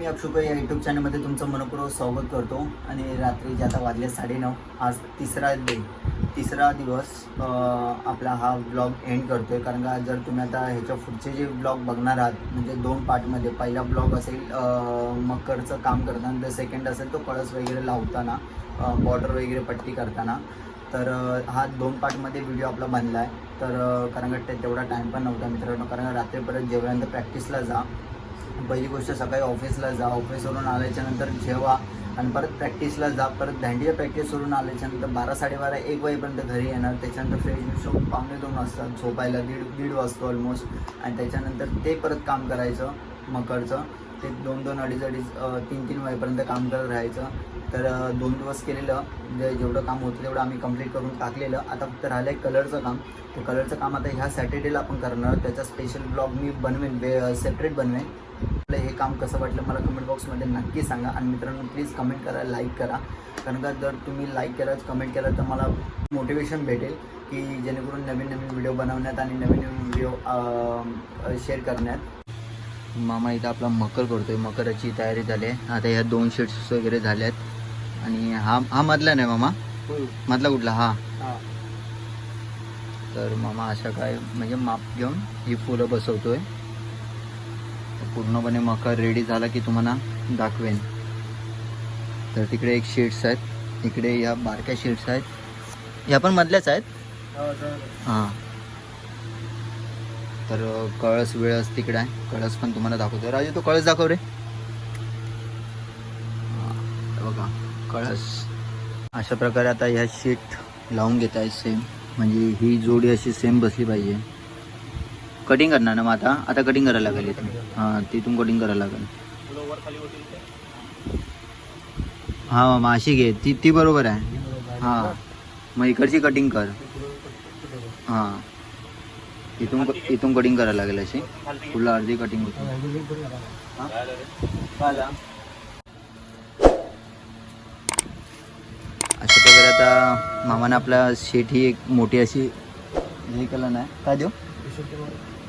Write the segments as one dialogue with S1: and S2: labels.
S1: मी अक्षुक या यूट्यूब चॅनलमध्ये तुमचं मनपूर्वक स्वागत करतो. आणि रात्रीचे आता वाजले साडेनऊ आज तिसरा डे तिसरा दिवस आपला हा ब्लॉग एंड करतो आहे कारण का जर तुम्ही आता ह्याच्या पुढचे जे ब्लॉग बघणार आहात म्हणजे दोन पार्टमध्ये पहिला ब्लॉग असेल मकरचं काम करताना तर सेकंड असेल तो कळस वगैरे लावताना बॉर्डर वगैरे पट्टी करताना. तर हा दोन पार्टमध्ये व्हिडिओ आपला बनला आहे तर कारण का ते- तेवढा टाईम पण नव्हता मित्रांनो. कारण रात्रीपर्यंत रात्री जेवल्यानंतर प्रॅक्टिसला जा. पहिली गोष्ट सकाळी ऑफिसला जा. ऑफिसवरून आल्याच्यानंतर जेवा. आणि परत प्रॅक्टिसला जा. परत दांडीच्या प्रॅक्टिस करून आल्याच्यानंतर बारा साडेबारा एक वाजेपर्यंत घरी येणार. त्याच्यानंतर फ्रेश फ्रेश होऊन पावणे दोन वाजतात झोपायला दीड दीड वाजतो ऑलमोस्ट आणि त्याच्यानंतर ते परत काम करायचं मकरचं ते दोन दोन अडीच अडीच तीन तीन वाजेपर्यंत काम करत राहायचं. तर दोन दिवस केलेलं जे जेवढं काम होतं तेवढं आम्ही कंप्लीट करून टाकलेलं. आता फक्त राहिलं आहे कलरचं काम. ते कलरचं काम आता ह्या सॅटर्डेला आपण करणार. त्याचा स्पेशल ब्लॉग मी बनवेन सेपरेट बनवेन. आपलं हे काम कसं वाटलं मला कमेंट बॉक्समध्ये नक्की सांगा. आणि मित्रांनो प्लीज कमेंट करा लाईक करा. कारण का जर तुम्ही लाईक केलं कमेंट केलं तर मला मोटिवेशन भेटेल की जेणेकरून नवीन नवीन व्हिडिओ बनवण्यात आणि नवीन नवीन व्हिडिओ शेअर करण्यात. मामा इथं आपला मकर करतोय. मकराची तयारी झाली आहे. आता ह्या दोन शीट्स वगैरे झाल्या आहेत आणि हा हा मधला नाही मामा? मधला कुठला? हा. तर मामा अशा काय म्हणजे माप घेऊन ही फुलं बसवतोय. पूर्णपणे मकर रेडी झाला की तुम्हाला दाखवेन. तर तिकडे एक शीट्स आहेत. इकडे ह्या बारक्या शीट्स आहेत. ह्या पण मधल्याच आहेत? हां. तर कळस वेळस तिकडे आहे. कळस पण तुम्हाला दाखवतो. राजू तो कळस दाखव रे. बघा. कळस. अशा प्रकारे आता ह्या शीट लावून घेत आहे सेम म्हणजे ही जोडी अशी सेम बसली पाहिजे. कटिंग करणार ना मग आता? आता कटिंग करायला लागेल इथून हां तिथून कटिंग करायला लागेल. हां मग अशी घे. ती ती बरोबर आहे. हां. मग इकडची कटिंग कर. हां. इथून इथून कटिंग करायला लागेल अशी. फुल अर्धी कटिंग होती. अशा प्रकारे आता मामाने आपला शेट ही एक मोठी अशी हे केलं नाही काय देऊ?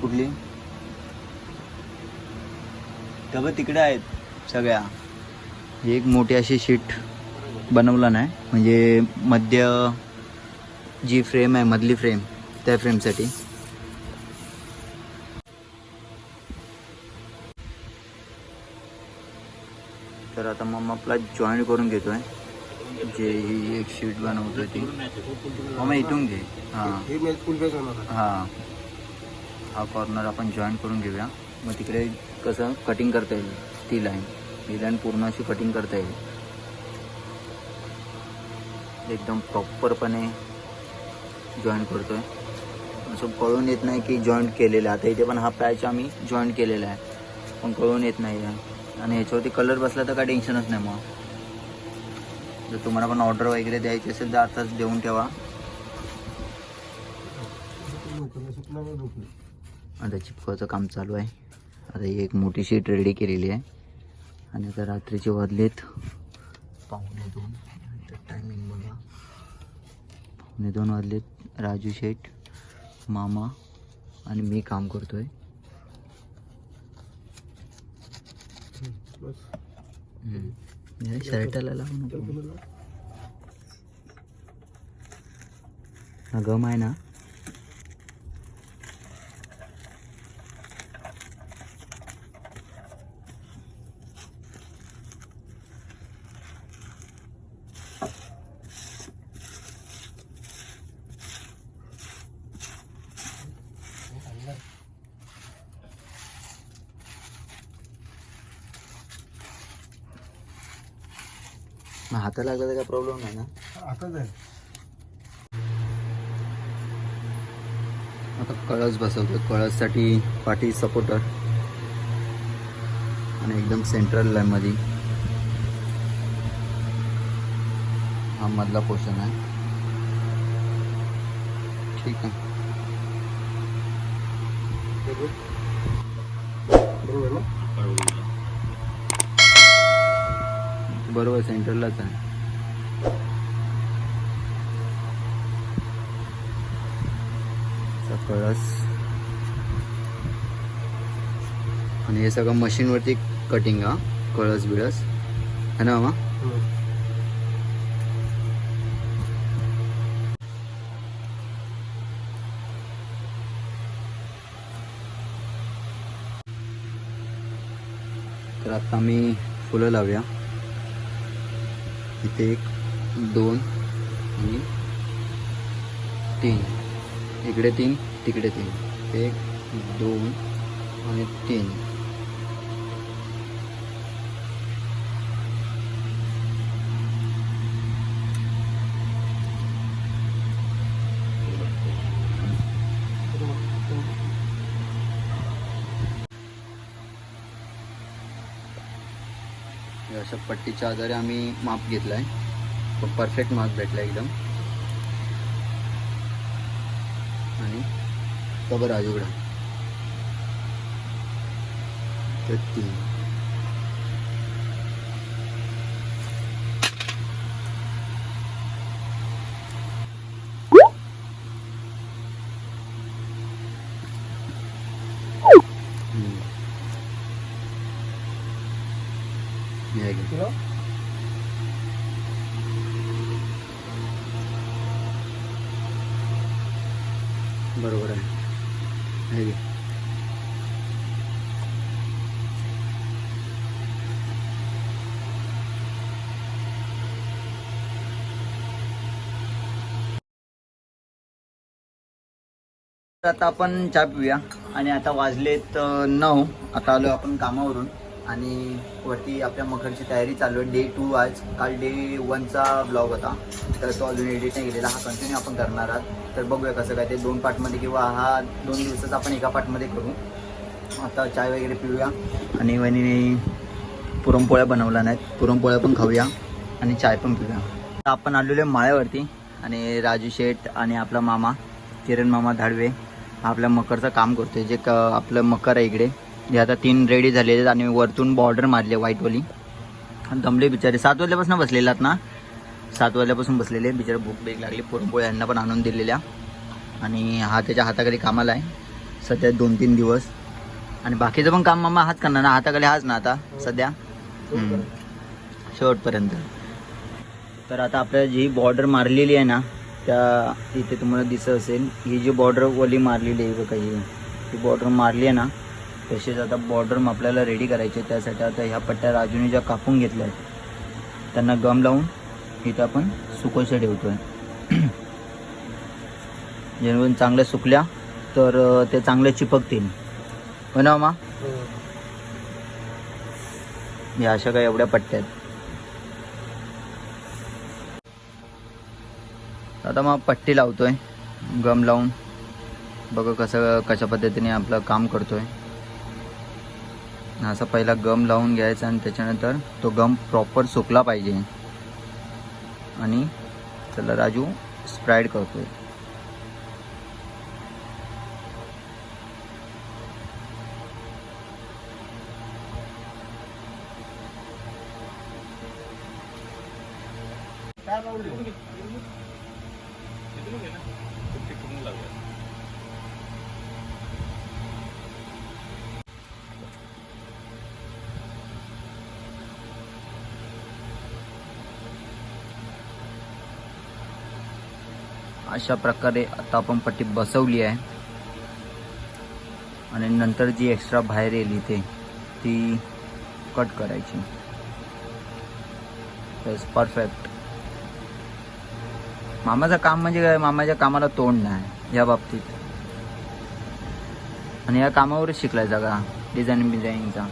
S1: कुठली? तेव्हा तिकडे आहेत सगळ्या. एक मोठी अशी शीट बनवला नाही म्हणजे मध्य जी फ्रेम आहे मधली फ्रेम त्या फ्रेमसाठी आपला जॉईन करून घेतोय. जे ही एक शीट बनवतोय ती. मग इथून घे. हां. हां हा. कॉर्नर आपण जॉईन करून घेऊया. मग तिकडे कसं कटिंग करता येईल? ती लाईन ही लाईन पूर्ण अशी कटिंग करता येईल. एकदम प्रॉपरपणे जॉईन करतोय. असं कळून येत नाही की जॉईंट केलेलं आहे. आता इथे पण हा पॅच आम्ही जॉईंट केलेला आहे. पण कळून येत नाही आहे आणि ह्याच्यावरती कलर बसला तर काय टेन्शनच नाही मग. जर तुम्हाला पण ऑर्डर वगैरे द्यायची असेल तर आताच देऊन ठेवा. आता चिपकाचं काम चालू आहे. आता ही एक मोठी शीट रेडी केलेली आहे. आणि आता रात्रीचे वाजलेत. पाहुणे दोन. टायमिंग बघा. पाहुणे दोन वाजलेत. राजू शेठ मामा आणि मी काम करतो आहे हे शर्टाला लावू नको. गम आहे ना? मग हाताला लागला तर काय प्रॉब्लेम नाही ना? आता कळस बसवतो कळससाठी पाठी सपोर्टर आणि एकदम सेंट्रल लाईन मध्ये हा मधला पोर्शन आहे. ठीक आहे. बरोबर सेंटरलाच आहे. कळस आणि हे सगळं मशीनवरती कटिंग हा? कळस बिळस. है ना मामा? तर आता आम्ही फुलं लावूया. इथे एक दोन आणि तीन. इकडे तीन तिकडे तीन. एक दोन आणि तीन. पट्टीच्या आधारे आम्ही माप घेतलाय. आहे परफेक्ट माप भेटला एकदम. आणि कबर आजूकडं तर तीन हम्म. हे घे. बरोबर आहे. आता आपण चहा पिऊया. आणि आता वाजलेत नऊ. आता आलो आपण कामावरून. आणि वरती आपल्या मखरची तयारी चालू आहे. डे टू आज. काल डे वनचा ब्लॉग होता. तर तो अजून एडिट नाही केलेला. हा कंटिन्यू आपण करणार आहात. तर बघूया कसं काय ते दोन पार्टमध्ये किंवा हा दोन दिवसाचा आपण एका पार्टमध्ये करू. आता चाय वगैरे पिऊया. आणि वहिनीने पुरणपोळ्या बनवल्या नाहीत. पुरणपोळ्या पण खाऊया आणि चाय पण पिऊया. आपण आलेलो आहे माळ्यावरती. आणि राजू शेठ आणि आपला मामा किरण मामा धाडवे हा आपल्या मकरचं काम करतोय. जे क आपलं मकर आहे इकडे. जे आता तीन रेडी झालेले आहेत आणि वरतून बॉर्डर मारली व्हाईटवाली आणि दमले बिचारे. सात वाजल्यापासून बसलेलात ना? सात वाजल्यापासून बसलेले बिचारे भूक बेग लागली. पुरणपोळी यांना पण आणून दिलेल्या. आणि हा त्याच्या हाताखाली कामाला आहे. सध्या दोन तीन दिवस. आणि बाकीचं पण काम मामा हाच करणार ना? हाताखाली हाच ना आता? सध्या? शेवटपर्यंत. तर आता आपल्या जी बॉर्डर मारलेली आहे ना त्या इथे तुम्हाला दिसत असेल. ही जी बॉर्डर वली मारलेली आहे काही ही. बॉर्डर मारली आहे ना तसेच आता बॉर्डर आपल्याला रेडी करायचे त्यासाठी आता ह्या पट्ट्या राजूने ज्या कापून घेतल्या आहेत त्यांना गम लावून इथं आपण सुकोयचं ठेवतो आहे जेणेकरून चांगल्या सुकल्या तर ते चांगले चिपकतील. हो ना मा या अशा काही एवढ्या पट्ट्या आहेत. आता मग पट्टी लावतोय गम लावून. बघा कसं कशा पद्धतीने आपलं काम करतोय. असा पहिला गम लावून घ्यायचा आणि त्याच्यानंतर तो गम प्रॉपर सुकला पाहिजे. आणि त्याला राजू स्प्राईड करतोय. अशा प्रकारे आता आपण पट्टी बसवली आहे. आणि नंतर जी एक्स्ट्रा बाहेर येईल इथे ती कट करायची. परफेक्ट मामाचं काम म्हणजे काय? मामाच्या कामाला तोंड नाही या बाबतीत. आणि या कामावरच शिकलाय सगळा डिझाईन बिझाईनिंगचा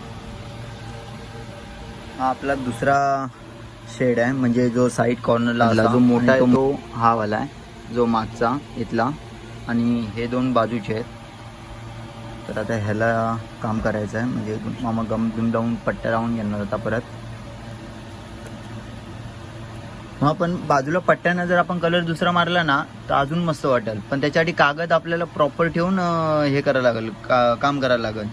S1: हा आपला दुसरा शेड आहे म्हणजे जो साईड कॉर्नरला जो मोठा आहे तो हा वाला आहे. जो मागचा इथला आणि हे दोन बाजूचे आहेत. तर आता ह्याला काम करायचं आहे म्हणजे मामा गम बिम लावून पट्ट्या लावून घेणार होता परत. मग पण बाजूला पट्ट्यानं जर आपण कलर दुसरा मारला ना तर अजून मस्त वाटेल. पण त्याच्यासाठी कागद आपल्याला प्रॉपर ठेवून हे करायला लागेल का काम करायला लागेल.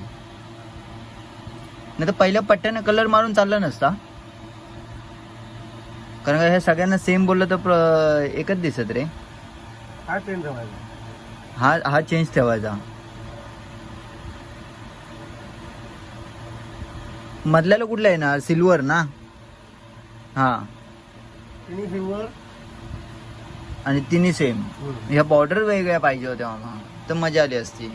S1: नाही तर पहिल्या पट्ट्यानं कलर मारून चालला नसता. कारण का हे सगळ्यांना सेम बोललं तर एकच दिसत रे.
S2: हा ट्रेन जमायला
S1: हा हा चेंज ठेवायचा. मधल्याला कुठला येणार सिल्वर ना? हा.
S2: तिन्ही सिल्वर
S1: आणि तिन्ही सेम ह्या बॉर्डर वेगळ्या पाहिजे होत्या मामा. तर मजा आली असती.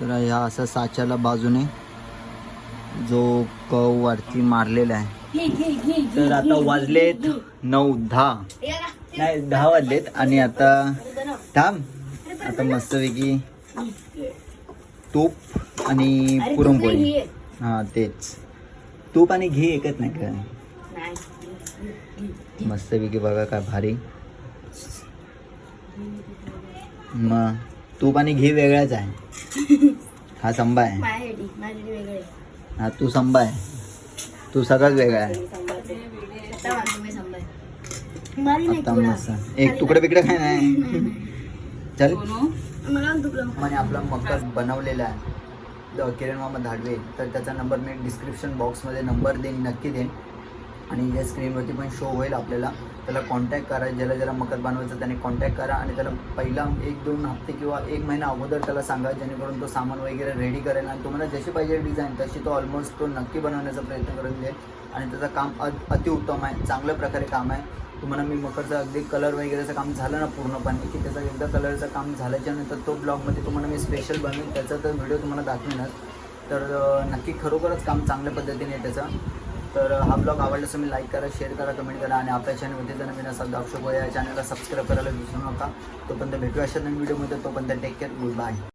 S1: तर ह्या असा साच्याला बाजूने जो कव वरती मारलेला आहे. तर आता वाजलेत नऊ दहा. नाही दहा वाजलेत आणि आता थांब. आता मस्तपैकी तूप आणि पुरणपोळी. हा तेच. तूप आणि घी एकच नाही काय मस्तपैकी बघा काय भारी. मग तूप आणि घी वेगळाच आहे. हा संबा आहे. हा तू संबा आहे. तू सगळाच वेगळा आहे. आता एक तुकडे बिकडे काय नाही चल. आणि आपला मकर बनवलेला आहे. किरण मामा धाडवे. तर त्याचा नंबर मी डिस्क्रिप्शन बॉक्समध्ये नंबर देईन नक्की देईन. आणि या स्क्रीनवरती पण शो होईल आपल्याला. त्याला कॉन्टॅक्ट करा. ज्याला ज्याला मकर बनवायचं त्याने कॉन्टॅक्ट करा आणि त्याला पहिला एक दोन हप्ते किंवा एक महिना अगोदर त्याला सांगा जेणेकरून तो सामान वगैरे रेडी करेल आणि तुम्हाला जशी पाहिजे डिझाईन तशी तो ऑलमोस्ट तो नक्की बनवण्याचा प्रयत्न करून देईल आणि त्याचं काम अ अतिउत्तम आहे. चांगल्या प्रकारे काम आहे. तुम्हाला मी मकरचं अगदी कलर वगैरेचं काम झालं ना पूर्णपणे की त्याचा एकदा कलरचं काम झाल्याच्यानंतर तो ब्लॉगमध्ये तुम्हाला मी स्पेशल बनवेन. त्याचा तर व्हिडिओ तुम्हाला दाखवेनच. तर नक्की खरोखरच काम चांगल्या पद्धतीने त्याचं. तर हा ब्लॉग आवडला तुम्ही लाईक करा शेअर करा कमेंट करा आणि आपल्या चॅनलमध्ये जर नवीन असाल दाक्षक या चॅनलला सबस्क्राईब करायला विसरू नका. तोपर्यंत भेटू अशा नवीन व्हिडिओमध्ये. तोपर्यंत टेक केअर गुड बाय